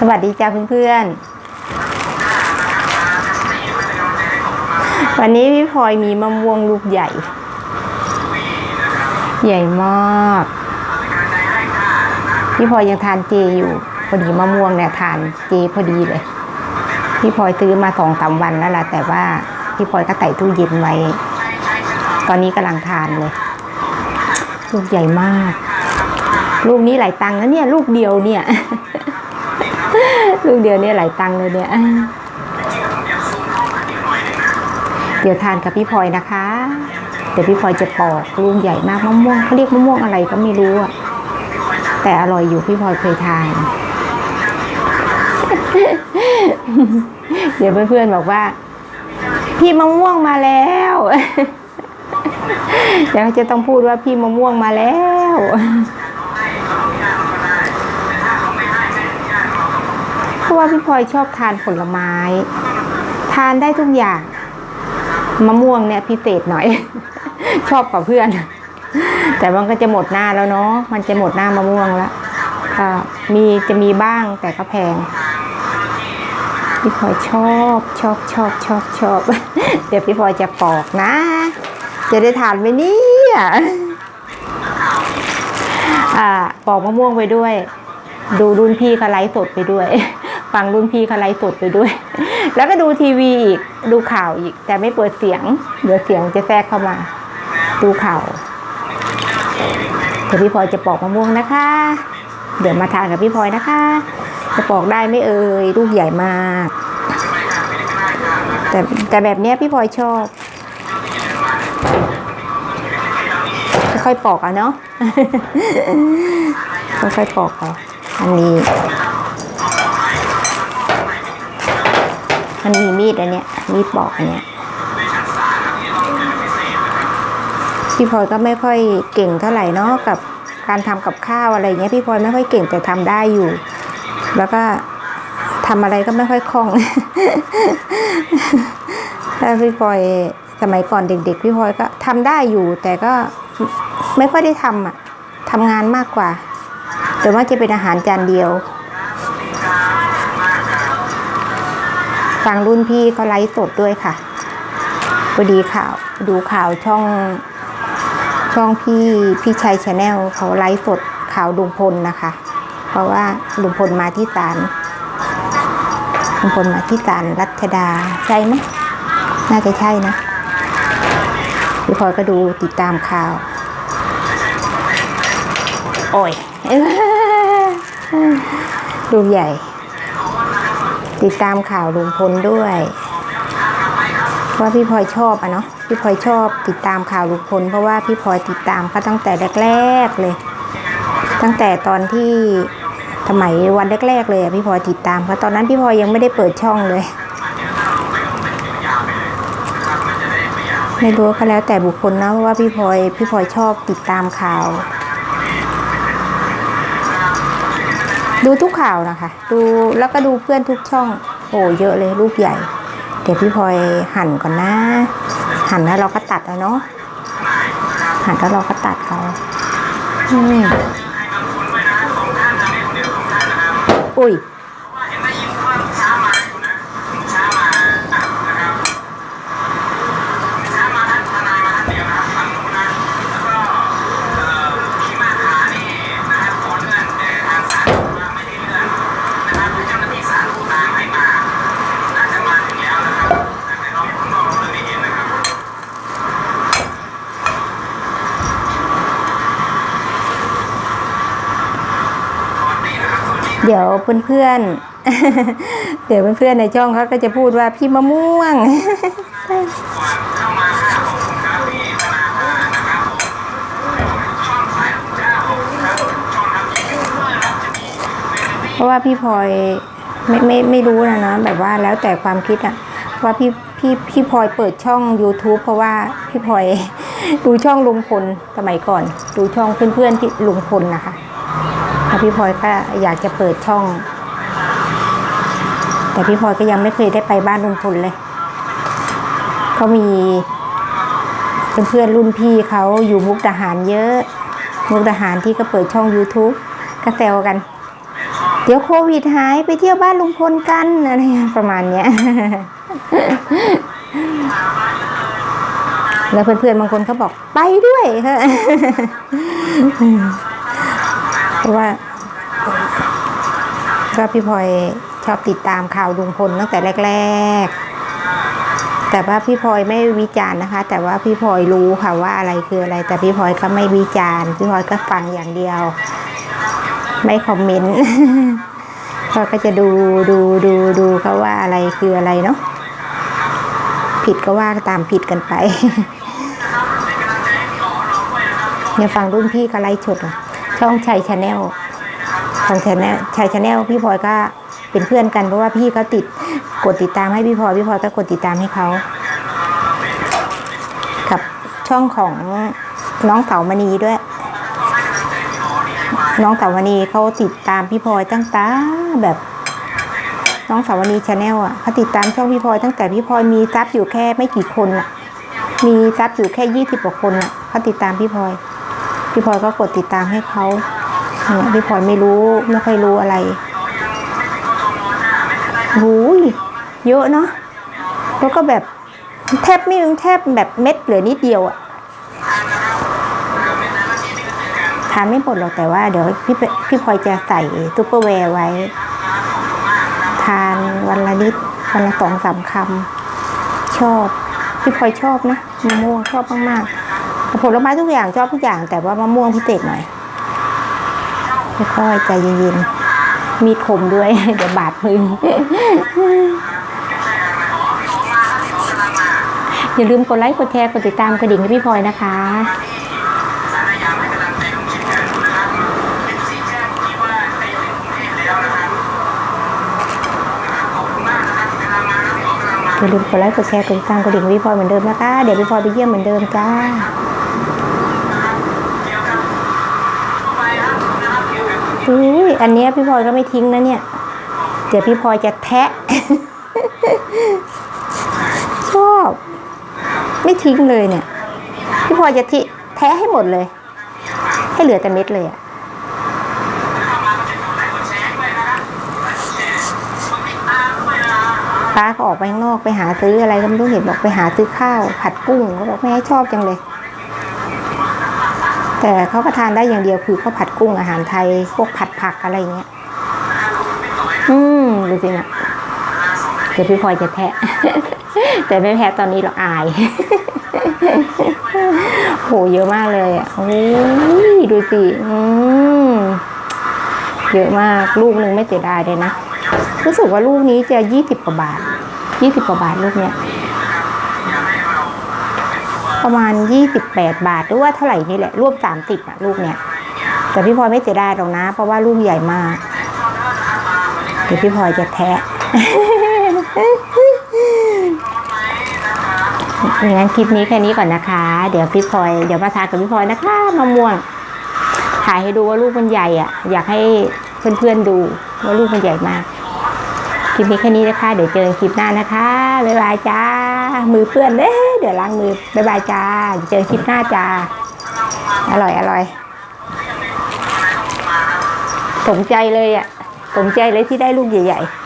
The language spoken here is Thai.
สวัสดีจ้าเพื่อนๆ วันนี้พี่พลอยมีมะม่วงลูกใหญ่ ใหญ่มาก พี่พลอยยังทานเจอยู่ พอดีมะม่วงเนี่ยทานเจพอดีเลย พี่พลอยซื้อมาสองสามวันแล้วล่ะ แต่ว่าพี่พลอยก็ใส่ตู้เย็นไว้ ตอนนี้กำลังทานเลย ลูกใหญ่มาก ลูกนี้หลายตังค์นะเนี่ย ลูกเดียวเนี่ย ลูกเดียวเนี่ยหลายตังเลยเนี่ย เดี๋ยวทานกับพี่พลอยนะคะ เดี๋ยวพี่พลอยจะปอกลูกใหญ่มากมะม่วงเขาเรียกมะม่วงอะไรก็ไม่รู้อะแต่อร่อยอยู่พี่พลอยเคยทาน เดี๋ยวเพื่อนๆบอกว่า พี่มะม่วงมาแล้วเดี๋ยวจะต้องพูดว่าพี่มะม่วงมาแล้ว เพ ราะว่าพี่พลอยชอบทานผลไม้ ทานได้ทุกอย่าง มะม่วงเนี่ยพิเศษหน่อย ชอบกว่าเพื่อน แต่มันก็จะหมดหน้าแล้วเนาะมันจะหมดหน้ามะม่วงแล้วมีจะมีบ้างแต่ก็แพงพี่พลอยชอบชอบชอบชอบชอบเดี๋ยวพี่พลอยจะปอกนะ จะได้ทานไหมเนี่ยอ่าปอกมะม่วงไปด้วย ดูรุ่นพี่เขาไลฟ์สดไปด้วย ฟังรุ่นพี่เขาไลฟ์สดไปด้วย แล้วก็ดูทีวีอีกดูข่าวอีก แต่ไม่เปิดเสียง เดี๋ยวเสียงจะแทรกเข้ามา ดูข่าวเดี๋ยวพี่พลอยจะปอกมะม่วงนะคะ เดี๋ยวมาทานกับพี่พลอยนะคะ จะปอกได้ไหม่เอ่ยลูกใหญ่มาก แต่แต่แบบเนี้ยพี่พลอยชอบค่อยๆปอกเอาเนาะค่อยๆปอกเอาอันนี้ มันมีมีดอันเนี้ย มีดปอกอันเนี้ยพี่พลอยก็ไม่ค่อยเก่งเท่าไหร่เนาะกับการทำกับข้าวอะไรเงี้ยพี่พลอยไม่ค่อยเก่งแต่ทำได้อยู่ แล้วก็ทำอะไรก็ไม่ค่อยคล่องถ้าพี่พลอยสมัยก่อนเด็ก ๆ พี่พลอยก็ทำได้อยู่ แต่ก็ไม่ค่อยได้ทำอะทำงานมากกว่า แต่ว่าจะเป็นอาหารจานเดียว ฟังรุ่นพี่เขาไลฟ์สดด้วยค่ะพอดีข่าวดูข่าวช่อง ช่องพี่พี่ชัยชาแนลเขาไลฟ์สดข่าวลุงพลนะคะ เพราะว่าลุงพลมาที่ศาลลุงพลมาที่ศาลรัชดาใช่ไหมน่าจะใช่นะพี่พลอยก็ดูติดตามข่าว โอ้ยลูกใหญ่ ติดตามข่าวลุงพลด้วยว่าพี่พลอยชอบอะเนาะพี่พลอยชอบติดตามข่าวลุงพล เพราะว่าพี่พลอยติดตามเขาตั้งแต่แรกๆเลย ตั้งแต่ตอนที่สมัยวันแรก ๆ เลยอะพี่พลอยติดตามเขาตอนนั้นพี่พลอยยังไม่ได้เปิดช่องเลยไม่รู้ก็แล้วแต่บุคคลนะเพราะว่าพี่พลอยพี่พลอยชอบติดตามข่าว ดูทุกข่าวนะคะ ดูแล้วก็ดูเพื่อนทุกช่อง โอ้เยอะเลยรูปใหญ่ เดี๋ยวพี่พลอยหั่นก่อนนะ หั่นแล้วเราก็ตัดเอาเนาะหั่นแล้วเราก็ตัดเอาอืมอุ้ย เดี๋ยวเพื่อนๆ เดี๋ยวเพื่อนๆในช่องเขาก็จะพูดว่าพี่มะม่วงเพราะว่าพี่พลอยไม่ไม่ไม่รู้นะเนาะแบบว่าแล้วแต่ความคิดอะว่าพี่พี่พี่พลอยเปิดช่อง YouTube เพราะว่าพี่พลอยดูช่องลุงพลสมัยก่อน ดูช่องเพื่อนๆที่ลุงพลนะคะ พี่พลอยก็อยากจะเปิดช่อง แต่พี่พลอยก็ยังไม่เคยได้ไปบ้านลุงพลเลยเขามีเพื่อนๆรุ่นพี่เขาอยู่มุกดาหารเยอะ มุกดาหารที่ก็เปิดช่อง YouTube ก็แซวกัน เดี๋ยวโควิดหายไปเที่ยวบ้านลุงพลกันอะไรประมาณเนี้ยแล้วเพื่อนๆบางคนเขาบอกไปด้วยเพราะว่า ก็พี่พลอยชอบติดตามข่าวลุงพลตั้งแต่แรก ๆ แต่ว่าพี่พลอยไม่วิจารณ์นะคะ แต่ว่าพี่พลอยรู้ค่ะว่าอะไรคืออะไร แต่พี่พลอยก็ไม่วิจารณ์พี่พลอยก็ฟังอย่างเดียว ไม่คอมเมนต์พลอยก็จะดูดูดูดูเขาว่าอะไรคืออะไรเนาะผิดก็ว่าตามผิดกันไปเนี่ยฟังรุ่นพี่ก็ไลฟ์สดอะช่องชัยชาแนล ของชาแนลชัยชาแนลพี่พลอยก็เป็นเพื่อนกันเพราะว่าพี่เขาติดกดติดตามให้พี่พลอยพี่พลอยก็กดติดตามให้เขากับช่องของน้องเสาวมณีด้วย น้องเสาวณีเขาติดตามพี่พลอยตั้งแต่แบบน้องสาวนีชาแนลอะเขาติดตามช่องพี่พลอยตั้งแต่พี่พลอยมีซับอยู่แค่ไม่กี่คนอะ มีซับอยู่แค่ยี่สิบกว่าคนอะเขาติดตามพี่พลอย พี่พลอยก็กดติดตามให้เขา เนี่ยพี่พลอยไม่รู้ไม่ค่อยรู้อะไรหูยเยอะเนาะแล้วก็แบบแทบไม่แทบแบบเม็ดเหลือนิดเดียวอะทานไม่หมดหรอกแต่ว่าเดี๋ยวพี่พี่พลอยจะใส่ซูเปอร์แวร์ไว้ ทานวันละนิดวันละสองสามคำชอบ พี่พลอยชอบนะมะม่วงชอบมากๆผลไม้ทุกอย่างชอบทุกอย่างแต่ว่ามะม่วงพิเศษหน่อย ค่อยๆใจเย็นๆมีคมด้วย เดี๋ยวบาดมืออย่าลืมกดไลค์กดแชร์กดติดตามกระดิ่งให้พี่พลอยนะคะอย่าลืมกดไลค์กดแชร์กดติดตามกระดิ่งให้พี่พลอยเหมือนเดิมนะคะ เดี๋ยวพี่พลอยไปเยี่ยมเหมือนเดิมจ้า อุ้ยอันนี้พี่พลอยก็ไม่ทิ้งนะเนี่ย เดี๋ยวพี่พลอยจะแทะ ชอบ ไม่ทิ้งเลยเนี่ย พี่พลอยจะทิแทะให้หมดเลย ให้เหลือแต่เม็ดเลยอะป้าก็ออกไปข้างนอกไปหาซื้ออะไรก็ไม่รู้เห็นบอกไปหาซื้อข้าว ผัดกุ้งเขาบอกแม่ชอบจังเลย แต่เขาก็ทานได้อย่างเดียวคือข้าวผัดกุ้งอาหารไทย พวกผัดผักอะไรอย่างเงี้ย อืมดูสินะเดี๋ยวพี่พลอยจะแทะแต่ไม่แพ้ตอนนี้เราอาย โหเยอะมากเลยอะ โอ้ยดูสิ อืมเยอะมากลูกหนึ่งไม่เสียดายเลยนะ รู้สึกว่าลูกนี้จะยี่สิบกว่าบาทยี่สิบกว่าบาทลูกเนี้ย ประมาณยี่สิบาทหรือว่าเท่าไหร่นี่แหละรวมสามสิบอะลูกเนี้ยแต่พี่พลอยไม่เสียดายหรอกนะ เพราะว่าลูกใหญ่มากเดี๋ยวพี่พลอยจะแทะงั้นคลิปนี้แค่นี้ก่อนนะคะ เดี๋ยวพี่พลอยเดี๋ยวมาทานกับพี่พลอยนะคะมะม่วงถ่ายให้ดูว่าลูกมันใหญ่อะ อยากให้เพื่อนๆดูว่าลูกมันใหญ่มาก คลิปนี้แค่นี้นะคะ เดี๋ยวเจอกันคลิปหน้านะคะบ๊ายบายจ้า มือเปื้อนเด้เดี๋ยวล้างมือบ๊ายบายจ้าเจอกันคลิปหน้าจ้า อร่อยอร่อยสมใจเลยอะสมใจเลยที่ได้ลูกใหญ่ ๆ